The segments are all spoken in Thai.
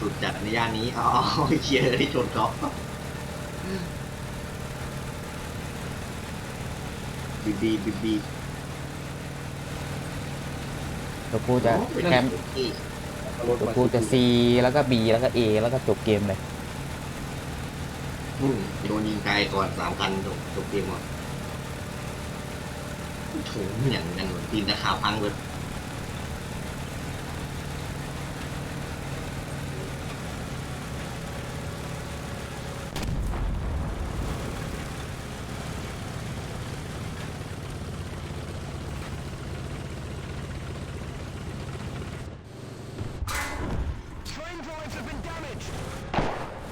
สุดจัดในย่านนี้อ๋อเชียร์ที่ชนก๊อฟบีบีบีบีเดี๋ยวกูจะแคมป์อีกเอารถเดี๋ยวมากูจะ C แล้วก็ B แล้วก็ A แล้วก็จบเกมเลยอืมโดนยิงไกลก่อนสามคันจบจบเกมหมดโถงอย่างกันหมดตีนตะขาพังเลย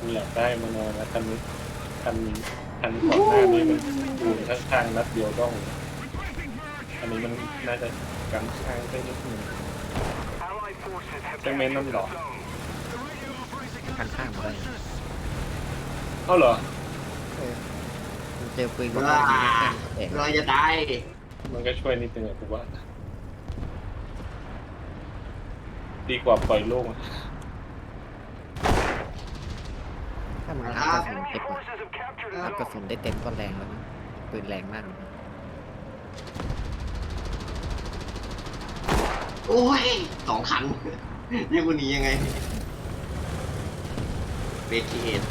กูอยากได้มานานแล้วคันนี้คันคันก่อนหน้านี้มันอยู่ข้างๆนัดเดียวต้องอันนี้มันน่าจะกันข้างได้นิดนึงใช่ไหมนั่นหรอคันข้างมาได้เอ้าเหรอมันเจอปืนก็ว้ายิงแค่แตกเราจะตายมันก็ช่วยนิดนึงอะกูว่า ดีกว่าปล่อยโล่งอะ ถ้ามันรับกระสุนเต็มอะรับกระสุนได้เต็มก็แรงแล้วนะปืนแรงมากเลยนะโอ้ยสองคันเรียกว่านี้ยังไงเบสทีเอ็ด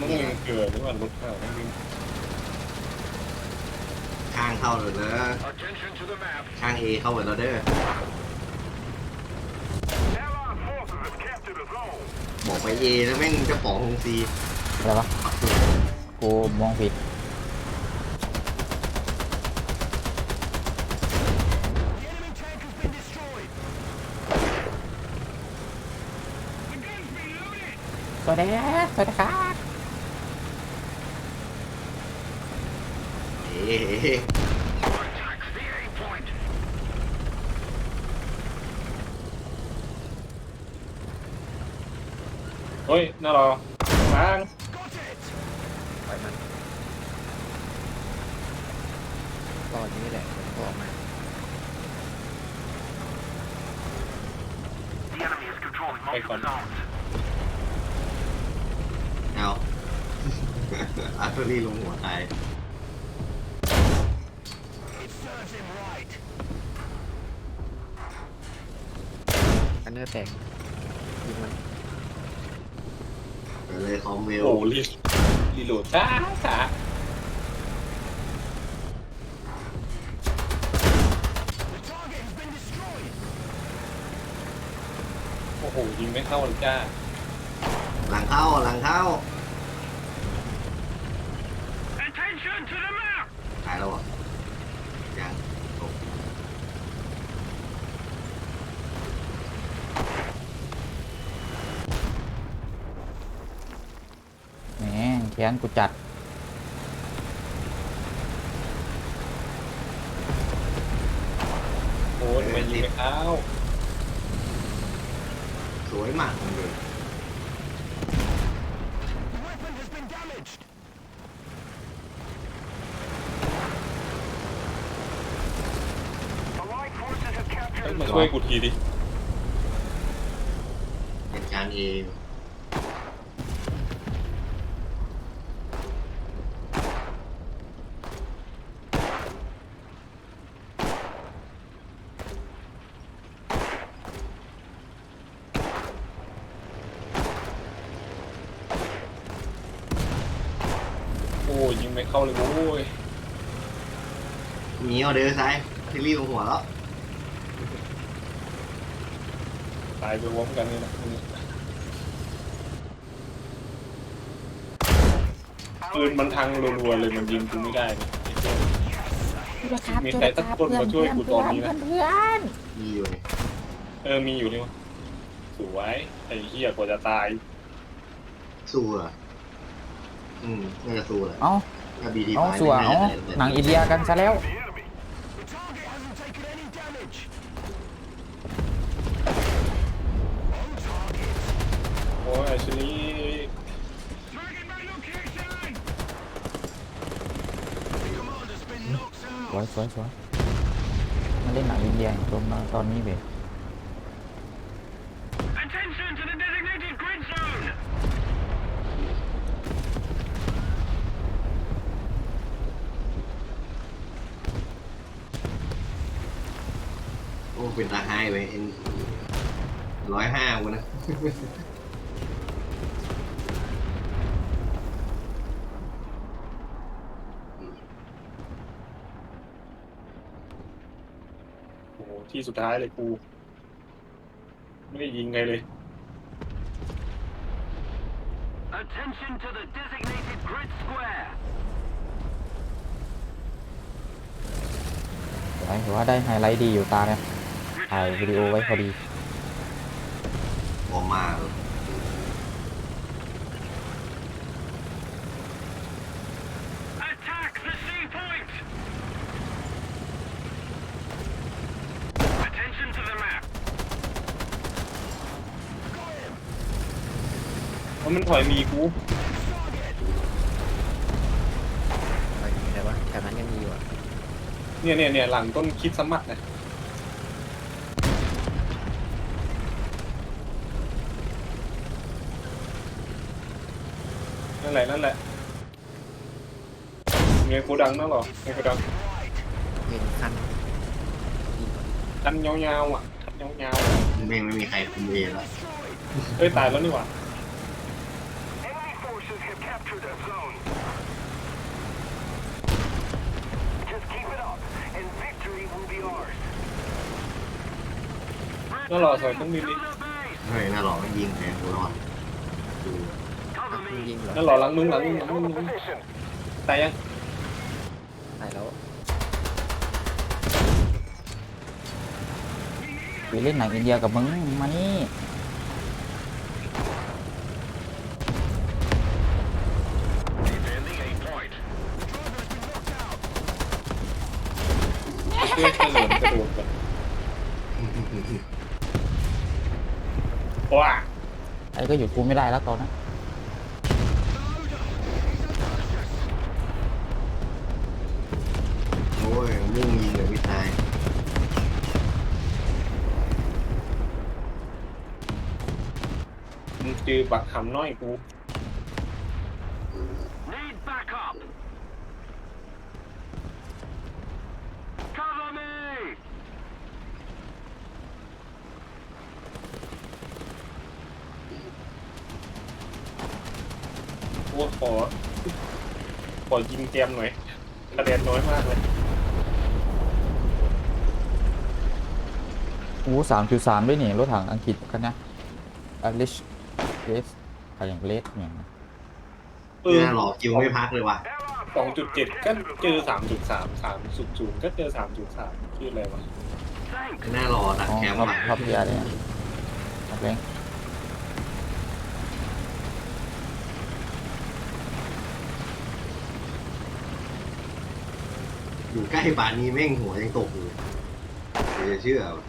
มันยังเกิดหรือว่ารถข้าวมันวิ่งข้างเข้าเลยนะข้างเอเข้าหมดแล้วเด้อบอกไปเอแล้วแม่งเจ้าของโรงซีอะไรวะกูมองผิดสวัสดีครับสวัสดีครับ เอเฮ้ยน่ารอล้างปล่อยมันรออย่างนี้แหละผมก็อกมาไปก่อนเอาอาร์เทอรี่ลงหัวตาย อันเนอร์แตกยิงมันเปิดเลยคอมเวลโอ้รีรีโหลดช้าช้าโอ้โหยิงไม่เข้าเลยจ้าหลังเข้าหลังเข้าตายแล้วเหรอะยังโอ้ แหม แค้นกูจัด โอ้ยทำไมยิงไม่เข้าสวยมากเลยเฮ้ยมาช่วยกูทีดิเป็นการเอโอ้ยยิง ไม่เข้าเลยโอ้ยมีออเดอร์ซ้ายเทลลี่ลงหัวแล้วตายไปพร้อมกันเลยนะปืนมันทังรัวๆเลยมันยิงกูไม่ได้เลยมีใครสักคนมาช่วยกูตอนนี้นะเพื่อนมีอยู่นี่เออมีอยู่นี่วะสวยไอ้เหี้ยกว่าจะตายสู้เหรอะอืมน่าจะสู้แหละเอ้า ถ้าบีดีเอาสัวเอาหนังอินเดียกันซะแล้ว โอ้ยไอ้ชลีสวยสวยสวยมาเล่นหนังอินเดียตรงมาตอนนี้เว้ย Attention to the designated grid zone! โอ้ เป็นตาไฮไปเอ็นร้อยห้าวันนะโอ้โหที่สุดท้ายเลยกูไม่ได้ยิงไงเลย Attention to the designated grid square! สวยถือว่าได้ไฮไลท์ดีอยู่ตาเนี่ย ถ่ายวิดีโอไว้พอดีออกมาเลย Attack the sea point! Attention to the map! เพราะมันถอยมีกูไปไหนวะแถวนั้นยังมีอยู่อะเนี่ยเนี่ยเนี่ยหลังต้นคิดสมัครนะ นั่นแหละนั่นแหละเมียกูดังนั่นหรอเมียกูดังเห็นคันยิงก่อนดันยาวๆอะดันยาวแม่งไม่มีใครคุมเอแล้วๆเอ้ยตายแล้วนี่หว่า Enemy forces have captured a zone. Just keep it up, and victory will be ours. นั่นหรอถอยต้องมีดิเฮ้ยน่าหลอกมันยิงแทนกูรอดดู ยิงเหรอนั่นหรอหลังมึงหลังมึงหลังมึงหลังมึงตายยังตายแล้วไปเล่นหนังอินเดียกับมึงมานี่เพื่อเฉลิมกระโดดก่อนว้าไอ้ก็หยุดกูไม่ได้แล้วตอนนั้น โอ้ ยมุ่งยิงเลยพี่ตายมึงจือบักหำน้อยกู Need backup. Cover me. กูขอ ขอยิงเกมหน่อยคะแนนน้อยมากเลย อู้สามจุดสามด้วยนี่ รถถังอังกฤษกันนะอลิชเลสอะไรอย่างเลสเนี่ยเออน่าหลอกคิวไม่พักเลยว่ะสองจุดเจ็ดก็เจอสามจุดสามสามศูนย์ศูนย์ก็เจอสามจุดสามชื่ออะไรวะ Thanks. น่ารอตัดอ๋อแคมป์ครับอะครับเบียร์เนี่ยครับเล้งอยู่ใกล้ป่านนี้แม่งหัวยังตกอยู่เดี๋ยวจะเชื่อวะ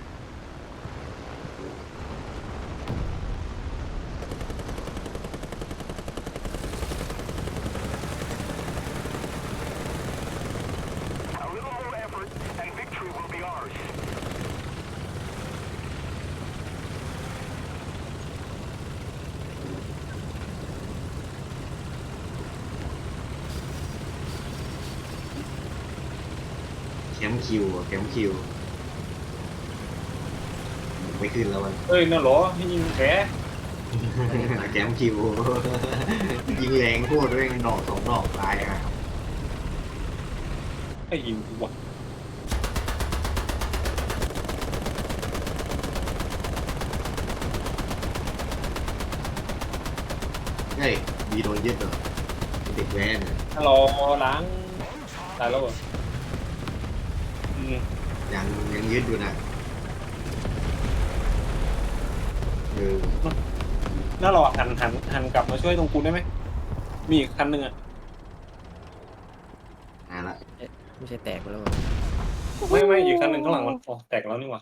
A little more effort, and victory will be ours. แค มป์คิวอะแคมป์คิวไม่ขึ้นแล้วมันเอ้ยน่าเหรอให้ยิงแผลแคมป์คิวยิงแรงโคตรแม่งดอกสองดอกตายอะให้ยิงกูวะเฮ้ยมีโดนยึดเหรอเด็กแว้นอะถ้ารอล้างตายแล้วเหรออืม ยังยังยึดอยู่นะเออน่ารอหันหันหันกลับมาช่วยตรงกูได้ไหม มีอีกคันหนึ่งอะหาละไม่ใช่แตกไปแล้วเหรอไม่ไม่อีกคันหนึ่งข้างหลังมันอ๋อแตกแล้วนี่หว่า